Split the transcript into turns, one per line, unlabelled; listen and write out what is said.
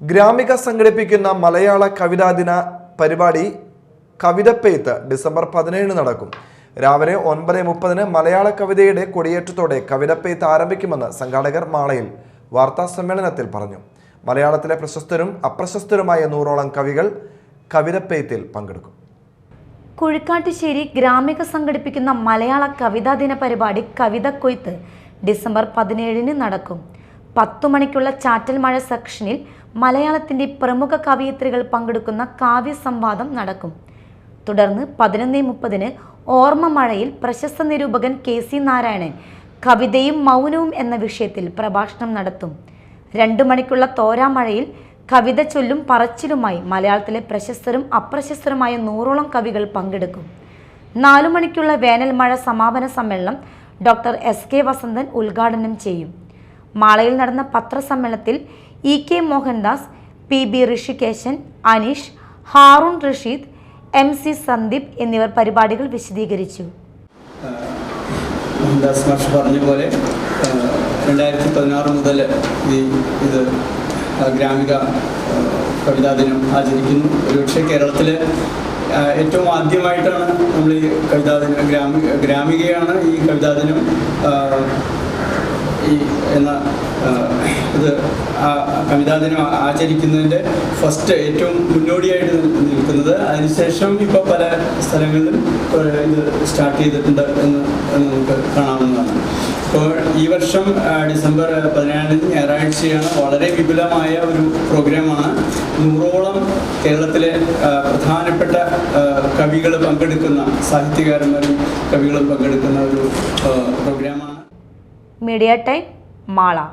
ഗ്രാമിക സംഘടിപ്പിക്കുന്ന മലയാള കവിതാ ദിന പരിപാടി കവിതപ്പെയ്ത്ത് ഡിസംബർ പതിനേഴിന് നടക്കും. രാവിലെ ഒൻപത് മുപ്പതിന് മലയാള കവിതയുടെ കൊടിയേറ്റത്തോടെ കവിതപ്പെയ്ത്ത് ആരംഭിക്കുമെന്ന് സംഘാടകർ മാളയിൽ വാർത്താ സമ്മേളനത്തിൽ പറഞ്ഞു. മലയാളത്തിലെ പ്രശസ്തരും അപ്രശസ്തരുമായ നൂറോളം കവികൾ കവിതപ്പെയ്ത്തിൽ പങ്കെടുക്കും.
കുഴിക്കാട്ടുശ്ശേരി ഗ്രാമിക സംഘടിപ്പിക്കുന്ന മലയാള കവിതാ ദിന പരിപാടി കവിത കൊയ്ത്ത് ഡിസംബർ പതിനേഴിന് നടക്കും. പത്തു മണിക്കുള്ള ചാറ്റൽ മഴ സെക്ഷനിൽ മലയാളത്തിന്റെ പ്രമുഖ കവയിത്രികൾ പങ്കെടുക്കുന്ന കാവ്യസംവാദം നടക്കും. തുടർന്ന് പതിനൊന്ന് മുപ്പതിന് ഓർമ്മ മഴയിൽ പ്രശസ്ത നിരൂപകൻ കെ സി നാരായണൻ കവിതയും മൗനവും എന്ന വിഷയത്തിൽ പ്രഭാഷണം നടത്തും. രണ്ടു മണിക്കുള്ള തോരാമഴയിൽ കവിത ചൊല്ലും പറച്ചിലുമായി മലയാളത്തിലെ പ്രശസ്തരും അപ്രശസ്തരുമായ നൂറോളം കവികൾ പങ്കെടുക്കും. നാലു മണിക്കുള്ള വേനൽ മഴ സമാപന സമ്മേളനം ഡോക്ടർ എസ് കെ വസന്തൻ ഉദ്ഘാടനം ചെയ്യും. മാളയിൽ നടന്ന പത്രസമ്മേളനത്തിൽ E K Mohandas P B Rishikesan Aneesh Haroon Rasheed M C Sandeep എന്നിവർ പരിപാടികൾ വിശദീകരിച്ചു.
മോഹൻദാസ് മാഷ് പറഞ്ഞ പോലെ രണ്ടായിരത്തി പതിനാറ് മുതൽ ഈ ഇത് ഗ്രാമിക കവിതാ ദിനം ആചരിക്കുന്നു. ഒരുപക്ഷെ കേരളത്തിൽ ഏറ്റവും ആദ്യമായിട്ടാണ് നമ്മൾ ഈ കവിതാ ദിനം ഗ്രാമിക ഗ്രാമികയാണ് ഈ കവിതാ ദിനം ഈ എന്ന ഇത് കവിതാ ദിനം ആചരിക്കുന്നതിന്റെ ഫസ്റ്റ് ഏറ്റവും മുന്നോടിയായിട്ട് നിൽ- നിൽക്കുന്നത്. അതിനുശേഷം ഇപ്പോൾ പല സ്ഥലങ്ങളിലും ഇത് സ്റ്റാർട്ട് ചെയ്തിട്ടുണ്ട് എന്ന് നമുക്ക് കാണാവുന്നതാണ്. ഇപ്പോൾ ഈ വർഷം ഡിസംബർ പതിനേഴിന് ഞായറാഴ്ചയാണ് വളരെ വിപുലമായ ഒരു പ്രോഗ്രാമാണ്. നൂറോളം കേരളത്തിലെ പ്രധാനപ്പെട്ട കവികൾ പങ്കെടുക്കുന്ന സാഹിത്യകാരന്മാരും കവികളും പങ്കെടുക്കുന്ന ഒരു പ്രോഗ്രാമാണ്.
मीडिया टाइम माला।